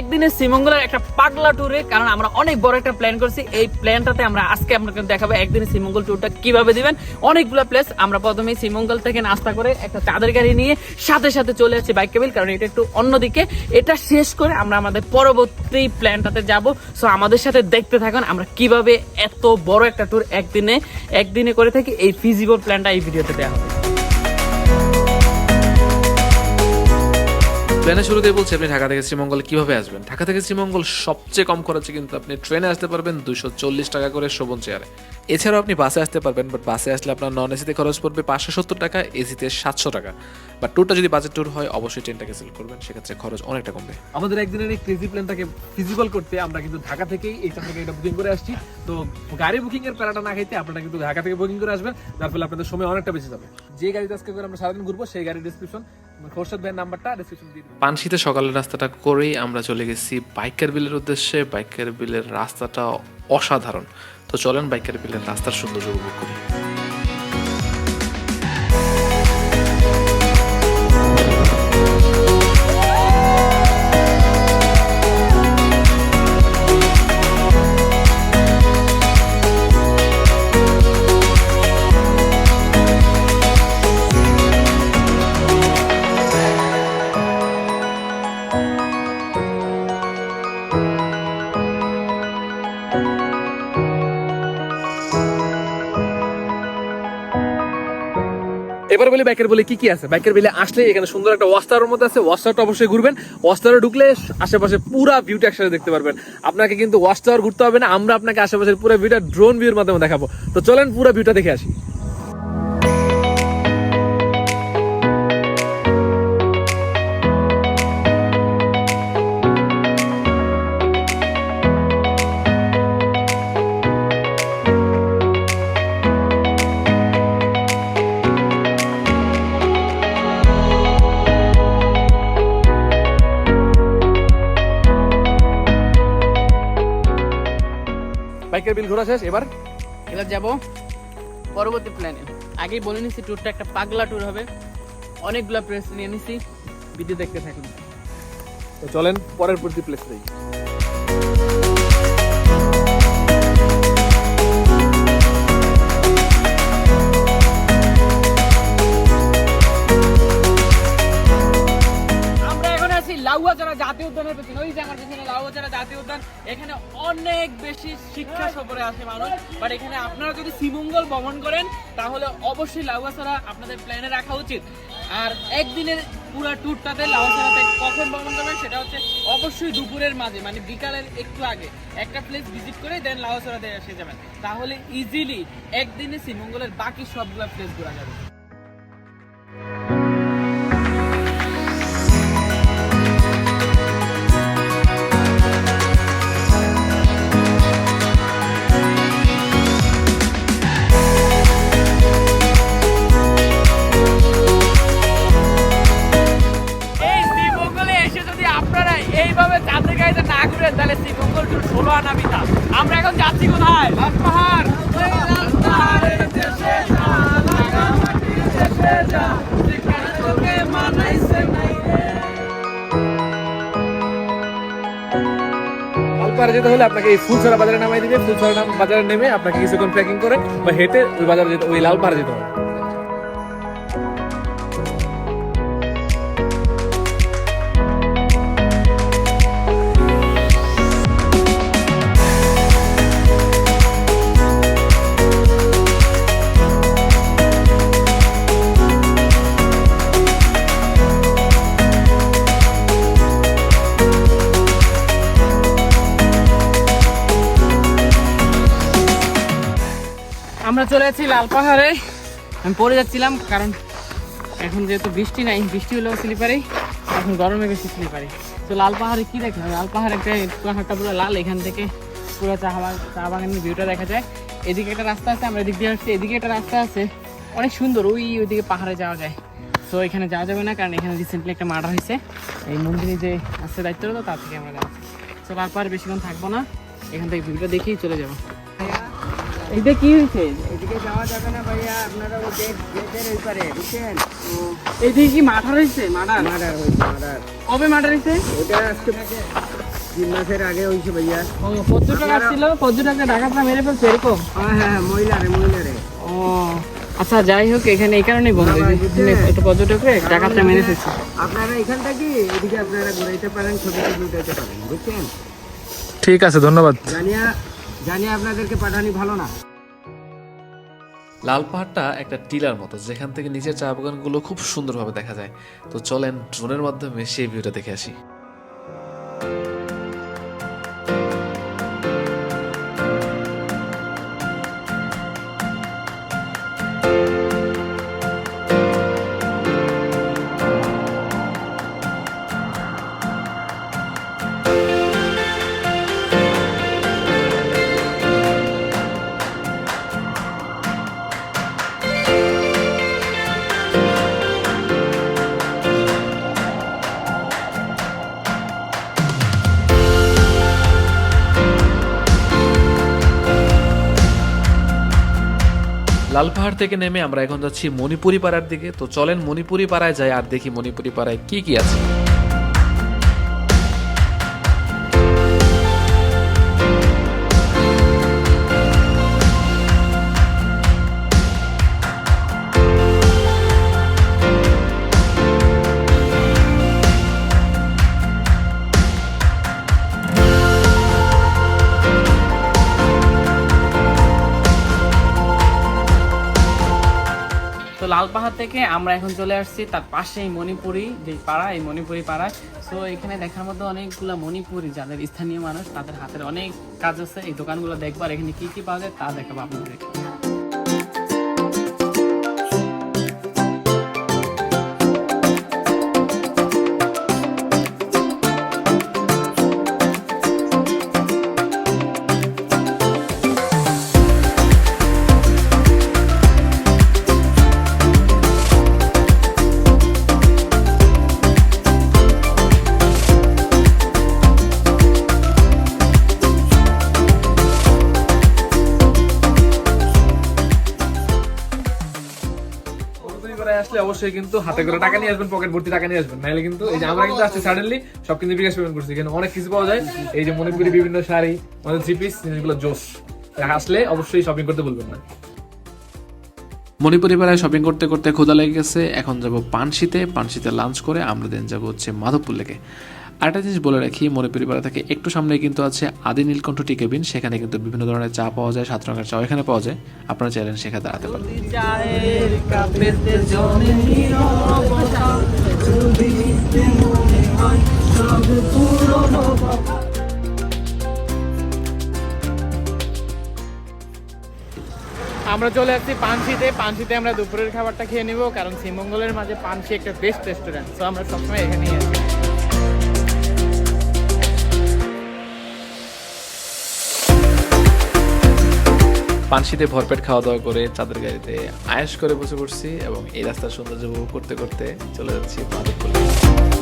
একদিনের শ্রীমঙ্গলের একটা পাগলা ট্যুরে কারণ আমরা অনেক বড় একটা প্ল্যান করছি। এই প্ল্যানটাতে আমরা আজকে আপনাকে দেখাবো একদিনের শ্রীমঙ্গল ট্যুরটা কীভাবে দিবেন। অনেকগুলো প্লেস আমরা প্রথমে শ্রীমঙ্গল থেকে নাস্তা করে একটা চাঁদের গাড়ি নিয়ে সাথে সাথে চলে যাচ্ছি বাইক কেবিল কারণ এটা একটু অন্যদিকে। এটা শেষ করে আমরা আমাদের পরবর্তী প্ল্যানটাতে যাব। সো আমাদের সাথে দেখতে থাকুন আমরা কীভাবে এত বড় একটা ট্যুর একদিনে একদিনে করে থাকি। এই ফিজিবল প্ল্যানটা এই ভিডিওতে দেওয়া হবে। প্ল্যানের শুরুতেই বলছি, আপনি ঢাকা থেকে শ্রীমঙ্গল কীভাবে আসবেন? ঢাকা থেকে শ্রীমঙ্গল সবচেয়ে কম খরচে কিন্তু আপনি ট্রেনে আসতে পারবেন দুশো চল্লিশ টাকা করে শোভন চেয়ারে। এছাড়াও আপনি বাসে আসতে পারবেন বাট বাসে আসলে আপনার নন এসিতে খরচ পড়বে পাঁচশো সত্তর টাকা এসিতে সাতশো টাকা। বাট ট্যুরটা যদি বাজেট ট্যুর হয়, অবশ্যই ট্রেনটাকে সিলেক্ট করবেন, সেক্ষেত্রে খরচ অনেকটা কমবে। আমাদের একদিনের এই ক্রেজি প্ল্যানটাকে ফিজিবল করতে আমরা কিন্তু ঢাকা থেকেই এই চার এটা বুকিং করে আসছি। তো গাড়ি বুকিং এর প্যারাটা না খাইতে আপনারা কিন্তু ঢাকা থেকে বুকিং করে আসবেন, যার ফলে আপনাদের সময় অনেকটা বেশি যাবে। যে গাড়িতে আজকে করে আমরা সারাদিন ঘুরবো, সেই গাড়ির ডিসক্রিপশন খোরশেদ ডিসক্রিপশন দিয়ে পানশিতে সকালের রাস্তাটা করেই আমরা চলে গেছি বাইকের বিলের উদ্দেশ্যে। বাইকের বিলের রাস্তাটা অসাধারণ। তো চলেন বাইকের বিলের রাস্তার সৌন্দর্য উপভোগ করি। এবার বলি বাইকের বলে কি কি আছে? বাইকের বেলে আসলে এখানে সুন্দর একটা ওয়াস্টারের মধ্যে আছে। ওয়াস্টারটা অবশ্যই ঘুরবেন। ওয়াস্টারে ঢুকলে আশেপাশে পুরো ভিউটা একসাথে দেখতে পারবেন। আপনাকে কিন্তু ওয়াস্টার ঘুরতে হবে না। আমরা আপনাকে আশেপাশের পুরো ভিউটা ড্রোন ভিউর মাধ্যমে দেখাবো। তো চলেন পুরো ভিউটা দেখে আসি। ঘোরা শেষ? এবার? এবার যাব পরবর্তী প্ল্যানে আগেই বলে নিছি ট্যুরটা একটা পাগলা ট্যুর হবে। অনেকগুলো প্লেস নিয়ে নিছি ভিডিও দেখতে থাকুন। তো চলেন পরের প্রতি প্লেস যাই। লাউয়াচারা জাতীয় উদ্যানের পেছনে ওই আমার পেছনে লাউয়াচারা জাতীয় উদ্যান, এখানে অনেক বেশি শিক্ষা সফরে আসে মানুষ। বাট এখানে আপনারা যদি শ্রীমঙ্গল ভ্রমণ করেন, তাহলে অবশ্যই লাউয়াচারা আপনাদের প্ল্যানে রাখা উচিত। আর একদিনের পুরো ট্যুরটাতে লাউয়াচারাতে কখন ভ্রমণ করবেন, সেটা হচ্ছে অবশ্যই দুপুরের মাঝে মানে বিকালের একটু আগে। একটা প্লেস ভিজিট করে দেন লাউয়াচারাতে এসে যাবেন। তাহলে ইজিলি একদিনে শ্রীমঙ্গলের বাকি সবগুলো প্লেস ঘোরা যাবে। লালপাহাড়ে যেতে হলে আপনাকে এই ফুলছড়া বাজারে নামাই দিবে, ফুলছড়া বাজারে নেমে আপনাকে কিছুক্ষণ ট্রেকিং করে বা হেঁটে ওই বাজারে যেতে ওই লাল পাড়ে যেতে হবে। আমরা চলে যাচ্ছি লাল পাহাড়ে। আমি পড়ে যাচ্ছিলাম, কারণ এখন যেহেতু বৃষ্টি নাই, বৃষ্টি হলেও স্লিপারি, এখন গরমে বেশি স্লিপারি। তো লাল পাহাড়ে কি দেখলাম? লাল পাহাড় একটা পাহাড়টা পুরো লাল, এখান থেকে পুরো চা চা বাগানের ভিউটা দেখা যায়। এদিকে একটা রাস্তা আছে, আমরা এদিক দিয়ে আসছি, এদিকে একটা রাস্তা আছে। অনেক সুন্দর, ওই, ওইদিকে পাহাড়ে যাওয়া যায়। তো এখানে যাওয়া যাবে না, কারণ এখানে রিসেন্টলি একটা মার্ডার হয়েছে। এই মন্দিরে যে আসছে দায়িত্বরত তার থেকে আমরা যাচ্ছি তো লাল পাহাড়ে বেশিক্ষণ থাকব না, এখান থেকে ভিউটা দেখেই চলে যাব। এটা কি হয়েছে? এদিকে যাওয়া যাবে না ভাইয়া আপনারা ওই গেট গেটের ওই পারে বুঝছেন? এইদিকে কি মাঠা রয়েছে মাঠা মার্ডার হয়েছে মার্ডার। কবে মাঠা রয়েছে ওটা আজকে তিন মাসের আগে হয়েছে ভাইয়া। ও পর্যটক আসছিল পর্যটককে ডাকাতরা মেরে ফেলছে এরকম? হ্যাঁ হ্যাঁ হ্যাঁ মহিলারে মহিলারে। ও আচ্ছা যাই হোক এখানে এই কারণেই বন্ধ একটা পর্যটককে ডাকাতরা মেরে ফেলছে। আপনারা এখান থেকে এদিকে আপনারা ঘুরাইতে পারেন ছবি ছবি উঠাইতে পারেন বুঝছেন? ঠিক আছে ধন্যবাদ। জানিয়া জানিয়া আপনাদেরকে পাঠানি ভালো না। লাল পাহাড়টা একটা টিলার মতো, যেখান থেকে নিচের চা বাগানগুলো খুব সুন্দরভাবে দেখা যায়। তো চলেন, ড্রোনের মাধ্যমে সেই ভিউটা দেখে আসি। লাল পাহাড় থেকে নেমে আমরা এখন যাচ্ছি মণিপুরি পাড়ার দিকে। তো চলেন মণিপুরি পাড়ায় যাই আর দেখি মণিপুরি পাড়ায় কি কি আছে। তো লাল পাহাড় থেকে আমরা এখন চলে আসছি তার পাশেই মণিপুরি যে পাড়া, এই মণিপুরি পাড়ায়। তো এখানে দেখার মতো অনেকগুলো মণিপুরি, যাদের স্থানীয় মানুষ, তাদের হাতের অনেক কাজ আছে। এই দোকানগুলো দেখবার এখানে কি কি পাওয়া যায় তা দেখাবো আপনাদের পাড়ায় আসলে অবশ্যই কিন্তু হাতে করে টাকা নিয়ে আসবেন পকেট ভর্তি টাকা নিয়ে আসবেন। নাহলে কিন্তু এই যে আমরা কিন্তু সাডেনলি সব কিন্তু বিকাশ পেমেন্ট করছি। কিন্তু অনেক কিছু পাওয়া যায়। এই যে মণিপুরি বিভিন্ন শাড়ি থ্রি পিস জিনিসগুলো জোশ আসলে অবশ্যই শপিং করতে বলবেন না। মণিপুরি পাড়ায় শপিং করতে করতে ক্ষুদা লেগে গেছে। এখন যাব পানশিতে। পানশিতে লাঞ্চ করে আমরা দেন যাব হচ্ছে মাধবপুর লেকে। আরেকটা জিনিস বলে রাখি মণিপুরি পাড়া থেকে, একটু সামনে কিন্তু আছে আদি নীলকণ্ঠ টি কেবিন, সেখানে কিন্তু বিভিন্ন ধরনের চা পাওয়া যায়, সাত রঙের চা এখানে পাওয়া যায়। আপনারা চাইলেন সেখানে দাঁড়াতে পারেন। আমরা চলে আসছি পানসিতে। পানসিতে আমরা দুপুরের খাবারটা খেয়ে নিব, কারণ শ্রীমঙ্গলের মাঝে পানসি একটা বেস্ট রেস্টুরেন্ট সো আমরা সবসময় এখানেই আসি পানশিতে ভরপেট খাওয়া দাওয়া করে চাঁদের গাড়িতে আয়েস করে বসে পড়ছি এবং এই রাস্তার সৌন্দর্য উপভোগ করতে করতে চলে যাচ্ছি মাধবপুর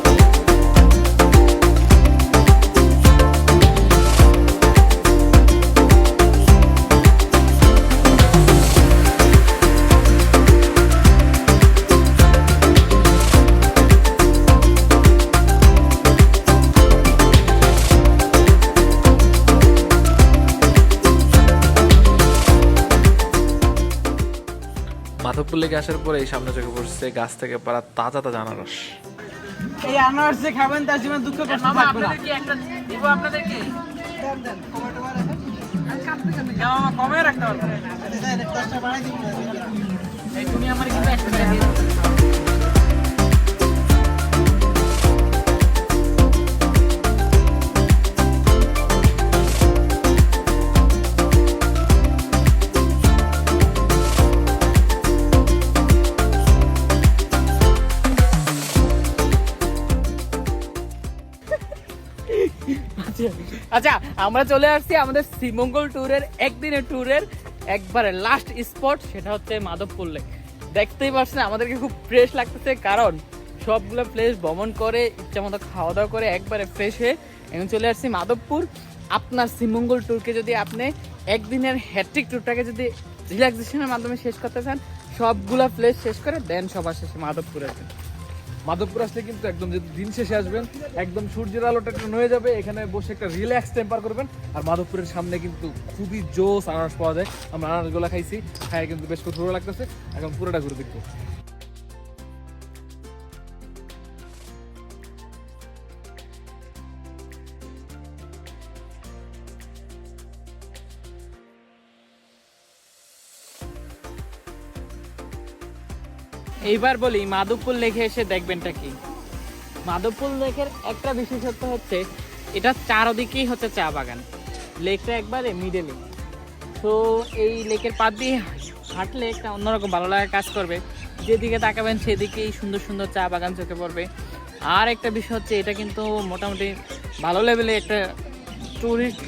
মাধবপুর লেগে আসার পরে এই সামনে চোখে পড়ছে গাছ থেকে পারা তাজা তাজা আনারস। এই আনারস যে খাবেন তার জীবন দুঃখ কষ্ট থাকবে না। একটা দিব আপনাদেরকে? কমে রাখতে পারবেন এই তুমি আমার কিন্তু একটা আমরা চলে আসছি আমাদের শ্রীমঙ্গল ট্যুরের একদিনের ট্যুরের একবারে লাস্ট স্পট সেটা হচ্ছে মাধবপুর লেক দেখতেই পাচ্ছেন, আমাদেরকে খুব ফ্রেশ লাগতেছে, কারণ সবগুলো প্লেস ভ্রমণ করে ইচ্ছা মতো খাওয়া দাওয়া করে একবারে ফ্রেশ হয়ে এখন চলে আসছি মাধবপুর। আপনার শ্রীমঙ্গল ট্যুরকে যদি আপনি একদিনের হ্যাট্রিক ট্যুরটাকে যদি রিল্যাক্সেশনের মাধ্যমে শেষ করতে চান, সবগুলা প্লেস শেষ করে দেন সবার শেষে মাধবপুর মাধবপুর আসলে কিন্তু একদম যে দিন শেষে আসবেন, একদম সূর্যের আলোটা একটু হয়ে যাবে, এখানে বসে একটা রিল্যাক্স টেম্পার করবেন, আর মাধবপুরের সামনে কিন্তু খুবই জোস আনারস পাওয়া যায়। আমরা আনারসগুলো খাইছি খাই কিন্তু বেশ কঠোর লাগতেছে, এখন পুরোটা ঘুরে দেখব। এইবার বলি, মাধবপুর লেখে এসে দেখবেনটা কি? মাধবপুর লেকের একটা বিশেষত্ব হচ্ছে, এটা চারদিকেই হচ্ছে চা বাগান। লেকটা একবারে মিডেলে তো এই লেকের পাশ দিয়ে হাঁটলে একটা অন্যরকম ভালো লাগা কাজ করবে। যেদিকে তাকাবেন সেদিকেই সুন্দর সুন্দর চা বাগান চোখে পড়বে। আর একটা বিষয় হচ্ছে, এটা কিন্তু মোটামুটি ভালো লেভেলে একটা টুরিস্ট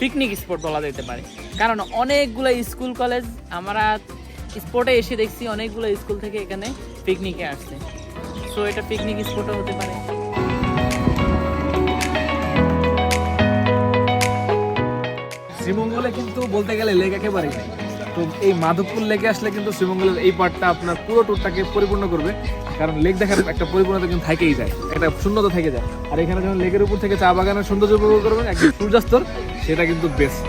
পিকনিক স্পট বলা যেতে পারে। কারণ অনেকগুলো স্কুল, কলেজ, আমরা স্পটে এসে দেখছি অনেকগুলো স্কুল থেকে এখানে পিকনিকে আসছে। সো এটা পিকনিক স্পটও হতে পারে। শ্রীমঙ্গলে কিন্তু বলতে গেলে লেক একেবারেই নেই। তো এই মাধবপুর লেকে আসলে কিন্তু শ্রীমঙ্গলের এই পার্টটা আপনার পুরো ট্যুরটাকে পরিপূর্ণ করবে। কারণ লেক দেখার একটা পরিপূর্ণতা কিন্তু থেকেই যায়। একটা শূন্যতা থেকে যায়। আর এখানে যখন লেকের উপর থেকে চা বাগানের সৌন্দর্য উপভোগ করবেন, একদম সূর্যাস্তর, সেটা কিন্তু বেস্ট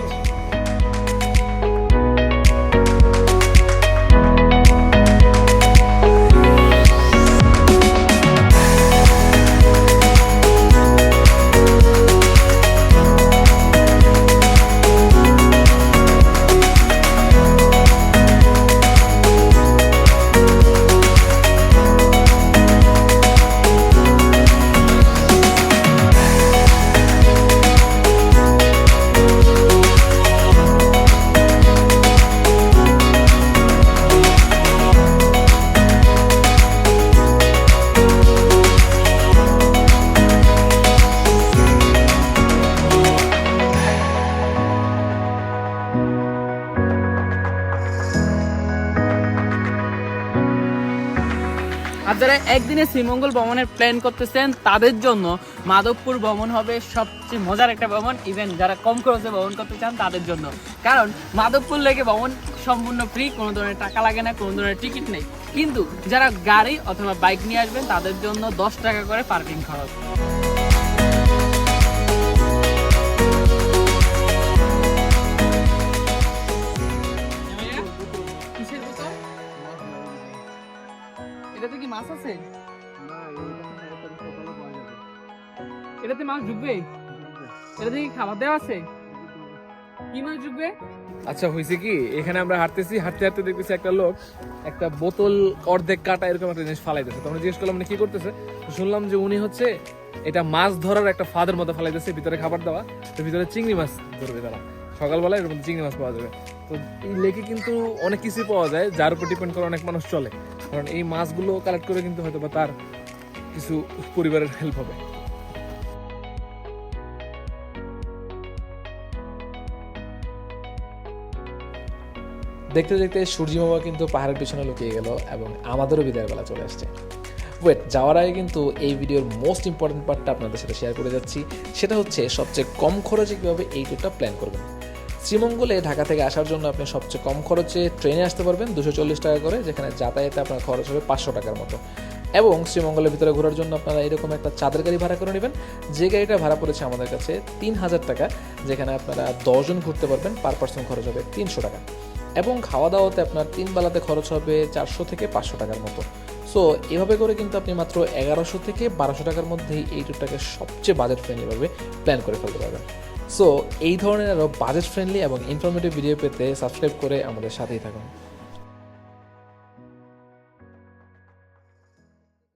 একদিনে শ্রীমঙ্গল ভ্রমণের প্ল্যান করতেছেন তাদের জন্য। মাধবপুর ভ্রমণ হবে সবচেয়ে মজার একটা ভ্রমণ ইভেন যারা কম খরচে ভ্রমণ করতে চান তাদের জন্য। কারণ মাধবপুর লেগে ভ্রমণ সম্পূর্ণ ফ্রি কোনো ধরনের টাকা লাগে না, কোনো ধরনের টিকিট নেই। কিন্তু যারা গাড়ি অথবা বাইক নিয়ে আসবেন, তাদের জন্য দশ টাকা করে পার্কিং খরচ। মাছ আছে? এটাতে মাছ ঢুকবে? এটাতে কি খাবার দেওয়া আছে? কি মাছ ঢুকবে? আচ্ছা হয়েছে কি এখানে আমরা হাঁটতেছি হাঁটতে হাঁটতে দেখতেছি একটা লোক একটা বোতল অর্ধেক কাটা এরকম একটা জিনিস ফালাইতেছে। তো আমরা জিজ্ঞেস করলাম উনি কি করতেছে? শুনলাম যে উনি হচ্ছে এটা মাছ ধরার একটা ফাদের মতো ফালাইতেছে ভিতরে খাবার দেওয়া। তো ভিতরে চিংড়ি মাছ ধরবে তারা। সকালবেলা এর মধ্যে চিংড়ি মাছ পাওয়া যাবে। তো এই লেকে কিন্তু অনেক কিছুই পাওয়া যায় যার উপর ডিপেন্ড করে অনেক মানুষ চলে। কারণ এই মাছগুলো কালেক্ট করে কিন্তু হয়তো তার কিছু পরিবারের হেল্প হবে। দেখতে দেখতে সূর্যি মামা কিন্তু পাহাড়ের পিছনে লুকিয়ে গেল এবং আমাদেরও বিদায় বেলা চলে আসছে। ওয়েট যাওয়ার আগে কিন্তু এই ভিডিওর মোস্ট ইম্পর্টেন্ট পার্টটা আপনাদের সাথে শেয়ার করে যাচ্ছি। সেটা হচ্ছে সবচেয়ে কম খরচে কীভাবে এই ট্যুরটা প্ল্যান করবেন। শ্রীমঙ্গলে ঢাকা থেকে আসার জন্য আপনি সবচেয়ে কম খরচে ট্রেনে আসতে পারবেন দুশো চল্লিশ টাকা করে, যেখানে যাতায়াতে আপনার খরচ হবে পাঁচশো টাকার মতো। এবং শ্রীমঙ্গলের ভিতরে ঘোরার জন্য আপনারা এরকম একটা চাঁদের গাড়ি ভাড়া করে নেবেন। যে গাড়িটা ভাড়া পড়েছে আমাদের কাছে তিন হাজার টাকা, যেখানে আপনারা দশজন ঘুরতে পারবেন, পার পার্সন খরচ হবে তিনশো টাকা। এবং খাওয়া দাওয়াতে আপনার তিন বেলাতে খরচ হবে চারশো থেকে পাঁচশো টাকার মতো। সো, এভাবে করে কিন্তু আপনি মাত্র এগারোশো থেকে বারোশো টাকার মধ্যেই এই ট্যুরটাকে সবচেয়ে বাজেট ফ্রেন্ডলিভাবে প্ল্যান করে ফেলতে পারবেন। সো এই ধরনের আরও বাজেট ফ্রেন্ডলি এবং ইনফরমেটিভ ভিডিও পেতে সাবস্ক্রাইব করে আমাদের সাথেই থাকুন।